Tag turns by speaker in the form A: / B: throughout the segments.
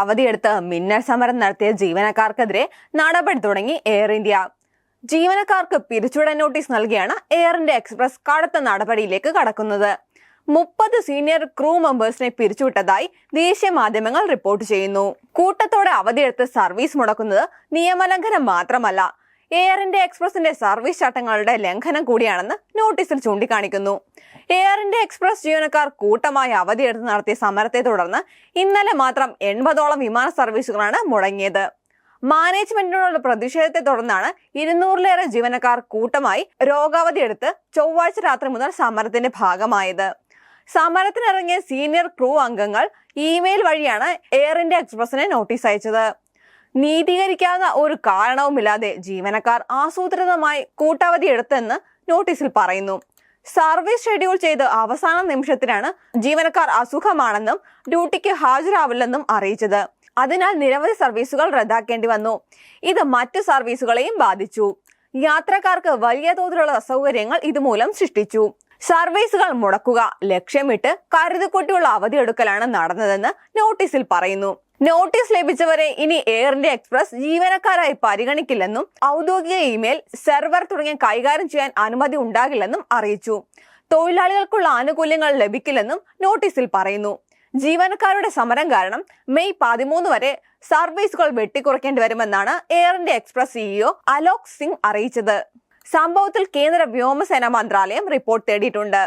A: അവധിയെടുത്ത് മിന്നൽ സമരം നടത്തിയ ജീവനക്കാർക്കെതിരെ നടപടി തുടങ്ങി എയർ ഇന്ത്യ. ജീവനക്കാർക്ക് പിരിച്ചുവിടൽ നോട്ടീസ് നൽകിയാണ് എയർ ഇന്ത്യ എക്സ്പ്രസ് കടുത്ത നടപടിയിലേക്ക് കടക്കുന്നത്. മുപ്പത് സീനിയർ ക്രൂ മെമ്പേഴ്സിനെ പിരിച്ചുവിട്ടതായി ദേശീയ മാധ്യമങ്ങൾ റിപ്പോർട്ട് ചെയ്യുന്നു. കൂട്ടത്തോടെ അവധിയെടുത്ത് സർവീസ് മുടക്കുന്നത് നിയമലംഘനം മാത്രമല്ല. എയർ ഇന്ത്യ എക്സ്പ്രസിന്റെ സർവീസ് ചട്ടങ്ങളുടെ ലംഘനം കൂടിയാണെന്ന് നോട്ടീസിൽ ചൂണ്ടിക്കാണിക്കുന്നു. എയർ ഇന്ത്യ എക്സ്പ്രസ് ജീവനക്കാർ കൂട്ടമായി അവധിയെടുത്ത് നടത്തിയ സമരത്തെ തുടർന്ന് ഇന്നലെ മാത്രം എൺപതോളം വിമാന സർവീസുകളാണ് മുടങ്ങിയത്. മാനേജ്മെന്റിനോടുള്ള പ്രതിഷേധത്തെ തുടർന്നാണ് ഇരുന്നൂറിലേറെ ജീവനക്കാർ കൂട്ടമായി രോഗാവധിയെടുത്ത് ചൊവ്വാഴ്ച രാത്രി മുതൽ സമരത്തിന്റെ ഭാഗമായത്. സമരത്തിനിറങ്ങിയ സീനിയർ ക്രൂ അംഗങ്ങൾ ഇമെയിൽ വഴിയാണ് എയർ ഇന്ത്യ എക്സ്പ്രസിനെ നോട്ടീസ് അയച്ചത്. നീതീകരിക്കാവുന്ന ഒരു കാരണവുമില്ലാതെ ജീവനക്കാർ ആസൂത്രിതമായി കൂട്ടവധി എടുത്തെന്ന് നോട്ടീസിൽ പറയുന്നു. സർവീസ് ഷെഡ്യൂൾ ചെയ്ത് അവസാന നിമിഷത്തിലാണ് ജീവനക്കാർ അസുഖമാണെന്നും ഡ്യൂട്ടിക്ക് ഹാജരാവില്ലെന്നും അറിയിച്ചത്. അതിനാൽ നിരവധി സർവീസുകൾ റദ്ദാക്കേണ്ടി വന്നു. ഇത് മറ്റ് സർവീസുകളെയും ബാധിച്ചു. യാത്രക്കാർക്ക് വലിയ തോതിലുള്ള അസൗകര്യങ്ങൾ ഇതുമൂലം സൃഷ്ടിച്ചു. സർവീസുകൾ മുടക്കുക ലക്ഷ്യമിട്ട് കരുതുകൂട്ടിയുള്ള അവധിയെടുക്കലാണ് നടന്നതെന്ന് നോട്ടീസിൽ പറയുന്നു. നോട്ടീസ് ലഭിച്ചവരെ ഇനി എയർ ഇന്ത്യ എക്സ്പ്രസ് ജീവനക്കാരായി പരിഗണിക്കില്ലെന്നും ഔദ്യോഗിക ഇമെയിൽ സെർവർ തുടങ്ങിയ കൈകാര്യം ചെയ്യാൻ അനുമതി ഉണ്ടാകില്ലെന്നും അറിയിച്ചു. തൊഴിലാളികൾക്കുള്ള ആനുകൂല്യങ്ങൾ ലഭിക്കില്ലെന്നും നോട്ടീസിൽ പറയുന്നു. ജീവനക്കാരുടെ സമരം കാരണം മെയ് പതിമൂന്ന് വരെ സർവീസുകൾ വെട്ടിക്കുറയ്ക്കേണ്ടി വരുമെന്നാണ് air India express CEO Alok Singh അറിയിച്ചത്. സംഭവത്തിൽ കേന്ദ്ര വ്യോമസേന മന്ത്രാലയം റിപ്പോർട്ട് തേടിയിട്ടുണ്ട്.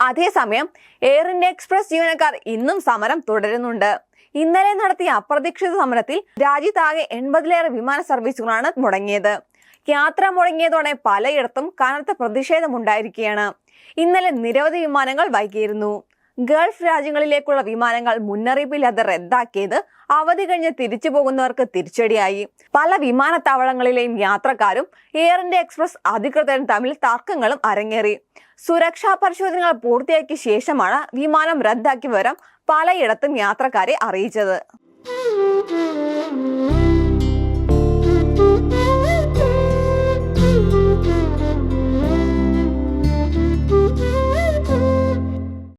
A: അതേസമയം എയർ ഇന്ത്യ എക്സ്പ്രസ് ജീവനക്കാർ ഇന്നും സമരം തുടരുന്നുണ്ട്. ഇന്നലെ നടത്തിയ അപ്രതീക്ഷിത സമരത്തിൽ രാജ്യത്താകെ എൺപതിലേറെ വിമാന സർവീസുകളാണ് മുടങ്ങിയത്. യാത്ര മുടങ്ങിയതോടെ പലയിടത്തും കനത്ത പ്രതിഷേധമുണ്ടായിരിക്കുകയാണ്. ഇന്നലെ നിരവധി വിമാനങ്ങൾ വൈകിയിരുന്നു. ഗൾഫ് രാജ്യങ്ങളിലേക്കുള്ള വിമാനങ്ങൾ മുന്നറിയിപ്പില്ലാതെ റദ്ദാക്കിയത് അവധി കഴിഞ്ഞ് തിരിച്ചു പോകുന്നവർക്ക് തിരിച്ചടിയായി. പല വിമാനത്താവളങ്ങളിലെയും യാത്രക്കാരും എയർ ഇന്ത്യ എക്സ്പ്രസ് അധികൃതരും തമ്മിൽ തർക്കങ്ങളും അരങ്ങേറി. സുരക്ഷാ പരിശോധനകൾ പൂർത്തിയാക്കിയ ശേഷമാണ് വിമാനം റദ്ദാക്കി വിവരം പലയിടത്തും യാത്രക്കാരെ അറിയിച്ചത്.